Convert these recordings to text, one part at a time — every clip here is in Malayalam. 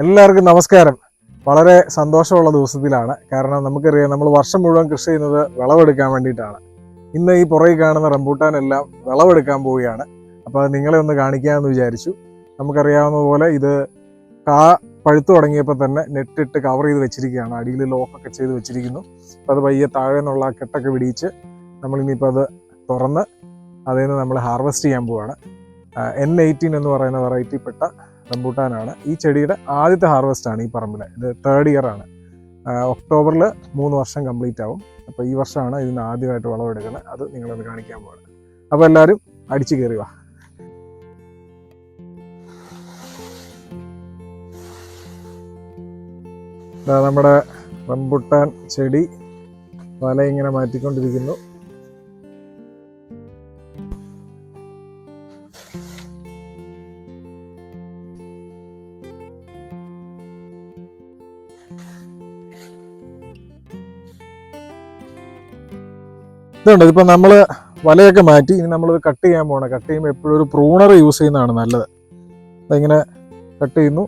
എല്ലാവർക്കും നമസ്കാരം. വളരെ സന്തോഷമുള്ള ദിവസത്തിലാണ്. കാരണം നമുക്കറിയാം നമ്മൾ വർഷം മുഴുവൻ കൃഷി ചെയ്യുന്നത് വിളവെടുക്കാൻ വേണ്ടിയിട്ടാണ്. ഇന്ന് ഈ പുറകിൽ കാണുന്ന റംബൂട്ടാനെല്ലാം വിളവെടുക്കാൻ പോവുകയാണ്. അപ്പോൾ നിങ്ങളെ ഒന്ന് കാണിക്കാമെന്ന് വിചാരിച്ചു. നമുക്കറിയാവുന്ന പോലെ ഇത് കാ പഴുത്തു തുടങ്ങിയപ്പോൾ തന്നെ നെറ്റിട്ട് കവർ ചെയ്ത് വെച്ചിരിക്കുകയാണ്. അടിയിൽ ലോക്കൊക്കെ ചെയ്ത് വെച്ചിരിക്കുന്നു. അപ്പോൾ അത് പയ്യെ താഴെ നിന്നുള്ള കെട്ടൊക്കെ പിടിയിച്ച് നമ്മളിനിയിപ്പോൾ അത് തുറന്ന് അതിൽ നിന്ന് നമ്മൾ ഹാർവെസ്റ്റ് ചെയ്യാൻ പോവുകയാണ്. എൻ എയ്റ്റീൻ എന്ന് പറയുന്ന വെറൈറ്റിപ്പെട്ട റംബൂട്ടാനാണ്. ഈ ചെടിയുടെ ആദ്യത്തെ ഹാർവെസ്റ്റ് ആണ് ഈ പറമ്പിലെ. ഇത് തേർഡ് ഇയർ ആണ്. ഒക്ടോബറിൽ മൂന്ന് വർഷം കംപ്ലീറ്റ് ആവും. അപ്പോൾ ഈ വർഷമാണ് ഇതിന് ആദ്യമായിട്ട് വിളവെടുക്കുന്നത് അത് നിങ്ങളൊന്ന് കാണിക്കാൻ പോവാണ്. അപ്പോൾ എല്ലാവരും അടിച്ചു കയറി വാ. നമ്മുടെ റംബുട്ടാൻ ചെടി. വല ഇങ്ങനെ മാറ്റിക്കൊണ്ടിരിക്കുന്നു. ഇതുണ്ട്. ഇതിപ്പോൾ നമ്മൾ വലയൊക്കെ മാറ്റി ഇനി നമ്മളിത് കട്ട് ചെയ്യാൻ പോകണം കട്ട് ചെയ്യുമ്പോൾ എപ്പോഴും ഒരു പ്രൂണർ യൂസ് ചെയ്യുന്നതാണ് നല്ലത്. അതിങ്ങനെ കട്ട് ചെയ്യുന്നു.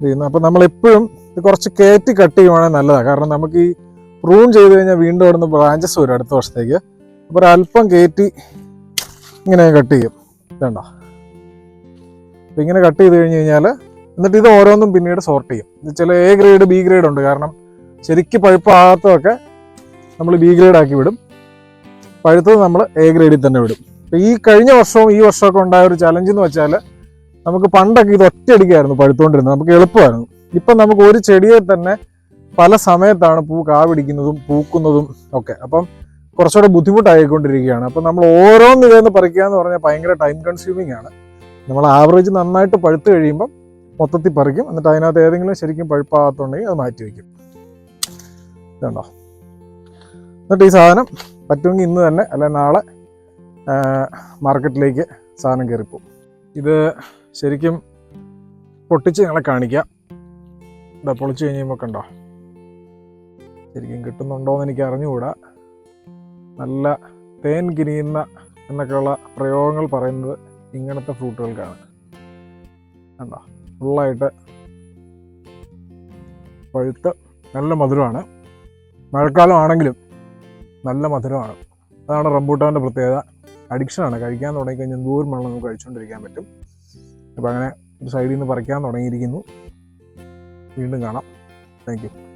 ചെയ്യുന്നു. അപ്പം നമ്മളെപ്പോഴും ഇത് കുറച്ച് കയറ്റി കട്ട് ചെയ്യുവാണെങ്കിൽ നല്ലതാണ് കാരണം നമുക്ക് ഈ പ്രൂൺ ചെയ്ത് കഴിഞ്ഞാൽ വീണ്ടും അവിടുന്ന് ബ്രാഞ്ചസ് വരും അടുത്ത വർഷത്തേക്ക്. അപ്പോൾ ഒരല്പം കയറ്റി ഇങ്ങനെ കട്ട് ചെയ്യും. വേണ്ട അപ്പം ഇങ്ങനെ കട്ട് ചെയ്ത് കഴിഞ്ഞ് കഴിഞ്ഞാൽ എന്നിട്ട് ഇത് ഓരോന്നും പിന്നീട് സോർട്ട് ചെയ്യും. ചില എ ഗ്രേഡ് ബി ഗ്രേഡ് ഉണ്ട്. കാരണം ശരിക്ക് പഴുപ്പാകാത്തതൊക്കെ നമ്മൾ ബി ഗ്രേഡ് ആക്കി വിടും. പഴുത്തത് നമ്മൾ എ ഗ്രേഡിൽ തന്നെ വിടും. അപ്പോൾ ഈ കഴിഞ്ഞ വർഷവും ഈ വർഷമൊക്കെ ഉണ്ടായ ഒരു ചലഞ്ച് എന്ന് വെച്ചാൽ നമുക്ക് പണ്ടൊക്കെ ഇത് ഒറ്റയടിക്കായിരുന്നു പഴുത്തുകൊണ്ടിരുന്നത് നമുക്ക് എളുപ്പമായിരുന്നു. ഇപ്പം നമുക്ക് ഒരു ചെടിയെ തന്നെ പല സമയത്താണ് പൂ കാവിടിക്കുന്നതും പൂക്കുന്നതും ഒക്കെ. അപ്പം കുറച്ചുകൂടെ ബുദ്ധിമുട്ടായിക്കൊണ്ടിരിക്കുകയാണ്. അപ്പം നമ്മൾ ഓരോന്ന് ഇതെന്ന് പറിക്കുക എന്ന് പറഞ്ഞാൽ ഭയങ്കര ടൈം കൺസ്യൂമിംഗ് ആണ്. നമ്മൾ ആവറേജ് നന്നായിട്ട് പഴുത്ത് കഴിയുമ്പം മൊത്തത്തിൽ പറിക്കും. എന്നിട്ട് അതിനകത്ത് ഏതെങ്കിലും ശരിക്കും പഴുപ്പാകത്തുണ്ടെങ്കിൽ അത് മാറ്റി വയ്ക്കും. ഇതുണ്ടോ? എന്നിട്ട് ഈ സാധനം പറ്റുമെങ്കിൽ ഇന്ന് തന്നെ അല്ലെ നാളെ മാർക്കറ്റിലേക്ക് സാധനം കയറിപ്പോവും. ഇത് ശരിക്കും പൊട്ടിച്ച് ഞങ്ങളെ കാണിക്കാം. ഇതാ പൊളിച്ച് കഴിയുമ്പോൾ കണ്ടോ? ശരിക്കും കിട്ടുന്നുണ്ടോ എന്ന് എനിക്ക് അറിഞ്ഞുകൂടാ. നല്ല തേൻ കിനിയുന്ന എന്നൊക്കെയുള്ള പ്രയോഗങ്ങൾ പറയുന്നത് ഇങ്ങനത്തെ ഫ്രൂട്ടുകൾക്കാണ്. കണ്ടോ? ഫുള്ളായിട്ട് പഴുത്ത് നല്ല മധുരമാണ്. മഴക്കാലം ആണെങ്കിലും നല്ല മധുരമാണ്. അതാണ് റംബൂട്ടാന്റെ പ്രത്യേകത. അഡിക്ഷനാണ് കഴിക്കാൻ തുടങ്ങിക്കഴിഞ്ഞാൽ ദൂരം വെള്ളം നമുക്ക് കഴിച്ചുകൊണ്ടിരിക്കാൻ പറ്റും. അപ്പോൾ അങ്ങനെ ഒരു സൈഡിൽ നിന്ന് പറിക്കാൻ തുടങ്ങിയിരിക്കുന്നു. വീണ്ടും കാണാം. Thank you